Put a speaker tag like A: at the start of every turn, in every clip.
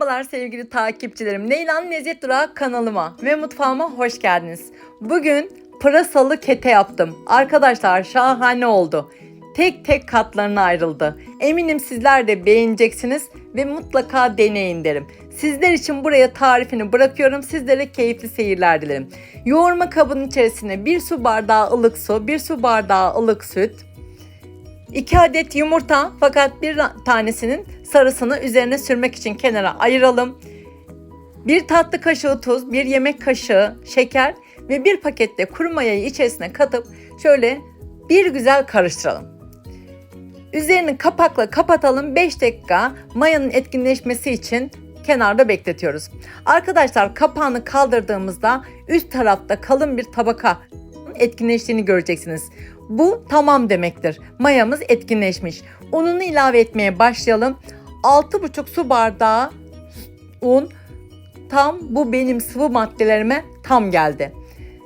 A: Merhabalar sevgili takipçilerim. Neylan Lezzet Durağı kanalıma ve mutfağıma hoş geldiniz. Bugün pırasalı kete yaptım. Arkadaşlar şahane oldu. Tek tek katlarına ayrıldı. Eminim sizler de beğeneceksiniz ve mutlaka deneyin derim. Sizler için buraya tarifini bırakıyorum. Sizlere keyifli seyirler dilerim. Yoğurma kabının içerisine bir su bardağı ılık su, bir su bardağı ılık süt, 2 adet yumurta fakat bir tanesinin sarısını üzerine sürmek için kenara ayıralım. Bir tatlı kaşığı tuz, bir yemek kaşığı şeker ve bir pakette kuru mayayı içerisine katıp şöyle bir güzel karıştıralım. Üzerini kapakla kapatalım 5 dakika mayanın etkinleşmesi için kenarda bekletiyoruz. Arkadaşlar kapağını kaldırdığımızda üst tarafta kalın bir tabaka etkinleştiğini göreceksiniz. Bu tamam demektir. Mayamız etkinleşmiş. Ununu ilave etmeye başlayalım. 6,5 su bardağı un tam bu benim sıvı maddelerime tam geldi.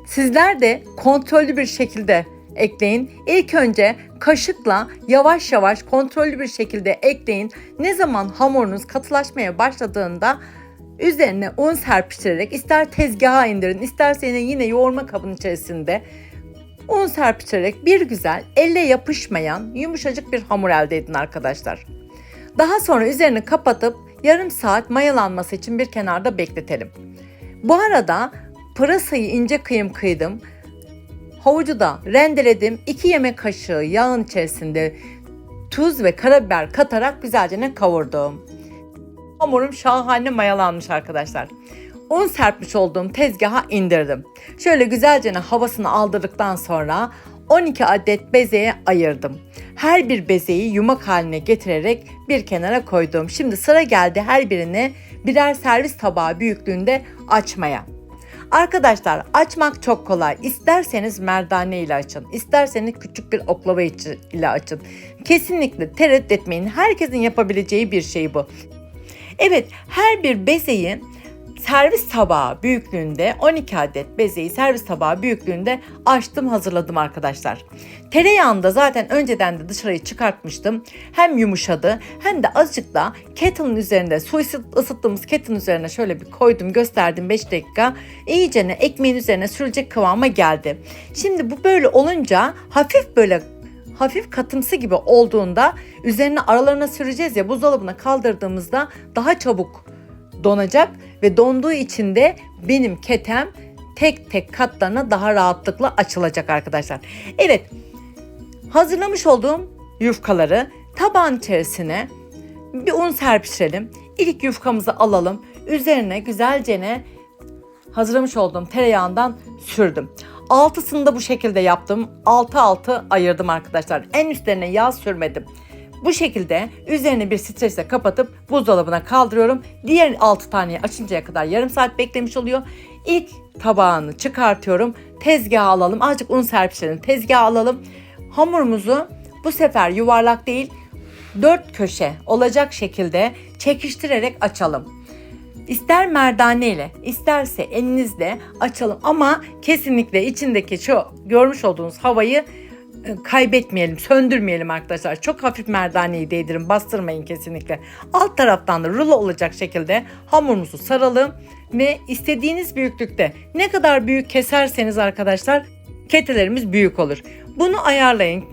A: Sizler de kontrollü bir şekilde ekleyin. İlk önce kaşıkla yavaş yavaş kontrollü bir şekilde ekleyin. Ne zaman hamurunuz katılaşmaya başladığında üzerine un serpiştirerek ister tezgaha indirin isterseniz yine yoğurma kabının içerisinde un serpiştirerek bir güzel elle yapışmayan yumuşacık bir hamur elde edin arkadaşlar. Daha sonra üzerini kapatıp yarım saat mayalanması için bir kenarda bekletelim. Bu arada pırasayı ince kıyım kıydım. Havucu da rendeledim. 2 yemek kaşığı yağın içerisinde tuz ve karabiber katarak güzelce kavurdum. Hamurum şahane mayalanmış arkadaşlar. Un serpmiş olduğum tezgaha indirdim. Şöyle güzelce havasını aldırdıktan sonra 12 adet bezeye ayırdım. Her bir bezeyi yumak haline getirerek bir kenara koydum. Şimdi sıra geldi her birini birer servis tabağı büyüklüğünde açmaya. Arkadaşlar açmak çok kolay. İsterseniz merdane ile açın. isterseniz küçük bir oklava ile açın. Kesinlikle tereddüt etmeyin. Herkesin yapabileceği bir şey bu. Evet her bir bezeyi servis tabağı büyüklüğünde 12 adet bezeyi servis tabağı büyüklüğünde açtım hazırladım arkadaşlar. Tereyağını da zaten önceden de dışarıya çıkartmıştım. Hem yumuşadı hem de azıcık da kettle'ın üzerinde su ısıttığımız kettle'ın üzerine şöyle bir koydum gösterdim 5 dakika. İyice ekmeğin üzerine sürülecek kıvama geldi. Şimdi bu böyle olunca hafif böyle hafif katımsı gibi olduğunda üzerine aralarına süreceğiz ya buzdolabına kaldırdığımızda daha çabuk donacak ve donduğu için de benim ketem tek tek katlarına daha rahatlıkla açılacak arkadaşlar. Evet hazırlamış olduğum yufkaları tabağın içerisine bir un serpiştirelim. İlk yufkamızı alalım. Üzerine güzelce hazırlamış olduğum tereyağından sürdüm. Altısını da bu şekilde yaptım. Altı altı ayırdım arkadaşlar. En üstlerine yağ sürmedim. Bu şekilde üzerine bir stresle kapatıp buzdolabına kaldırıyorum. Diğer 6 taneyi açıncaya kadar yarım saat beklemiş oluyor. İlk tabağını çıkartıyorum. Tezgaha alalım. Azıcık un serpiştirelim. Tezgaha alalım. Hamurumuzu bu sefer yuvarlak değil dört köşe olacak şekilde çekiştirerek açalım. İster merdane ile isterse elinizle açalım ama kesinlikle içindeki şu görmüş olduğunuz havayı kaybetmeyelim, söndürmeyelim arkadaşlar. Çok hafif merdaneyi değdirin, bastırmayın kesinlikle. Alt taraftan da rulo olacak şekilde hamurunuzu saralım ve istediğiniz büyüklükte ne kadar büyük keserseniz arkadaşlar ketelerimiz büyük olur. Bunu ayarlayın.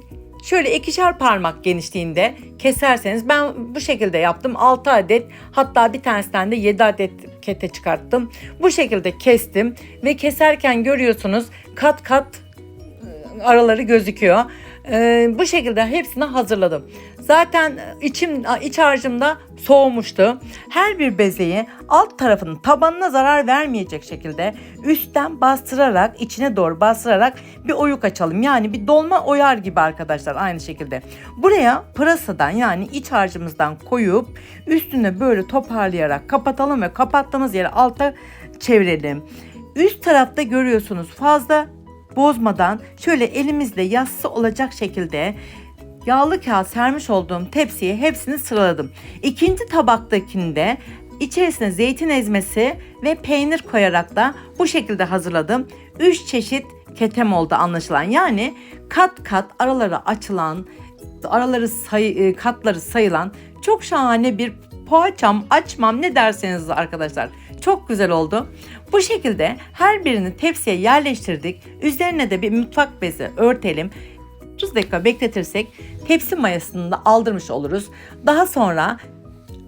A: Şöyle ikişer parmak genişliğinde keserseniz ben bu şekilde yaptım. 6 adet hatta bir tanesinden de 7 adet kete çıkarttım. Bu şekilde kestim ve keserken görüyorsunuz kat kat araları gözüküyor. Ee, bu şekilde hepsini hazırladım. Zaten içim iç harcımda soğumuştu. Her bir bezeyi alt tarafının tabanına zarar vermeyecek şekilde üstten bastırarak içine doğru bastırarak bir oyuk açalım. Yani bir dolma oyar gibi arkadaşlar aynı şekilde. Buraya pırasadan yani iç harcımızdan koyup üstüne böyle toparlayarak kapatalım ve kapattığımız yeri alta çevirelim. Üst tarafta görüyorsunuz fazla bozmadan şöyle elimizle yassı olacak şekilde yağlı kağıt sermiş olduğum tepsiye hepsini sıraladım. İkinci tabaktakinde içerisine zeytin ezmesi ve peynir koyarak da bu şekilde hazırladım. 3 çeşit ketem oldu anlaşılan. Yani kat kat araları açılan, araları sayı, e, katları sayılan çok şahane bir poğaçam, açmam ne derseniz arkadaşlar. Çok güzel oldu. Bu şekilde her birini tepsiye yerleştirdik. Üzerine de bir mutfak bezi örtelim. 30 dakika bekletirsek tepsi mayasını da aldırmış oluruz. Daha sonra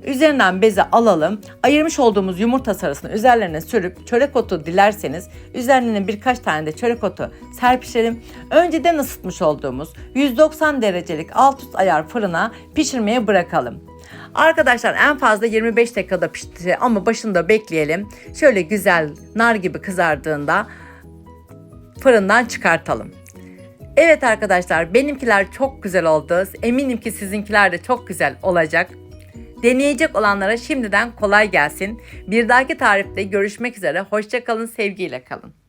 A: Üzerinden bezi alalım. Ayırmış olduğumuz yumurta sarısını üzerlerine sürüp çörek otu dilerseniz üzerine birkaç tane de çörek otu serpiştirelim. Önceden ısıtmış olduğumuz 190 derecelik alt üst ayar fırına pişirmeye bırakalım. Arkadaşlar en fazla 25 dakikada pişti ama başında bekleyelim. Şöyle güzel nar gibi kızardığında fırından çıkartalım. Evet arkadaşlar benimkiler çok güzel oldu. Eminim ki sizinkiler de çok güzel olacak. Deneyecek olanlara şimdiden kolay gelsin. Bir dahaki tarifte görüşmek üzere. Hoşçakalın, sevgiyle kalın.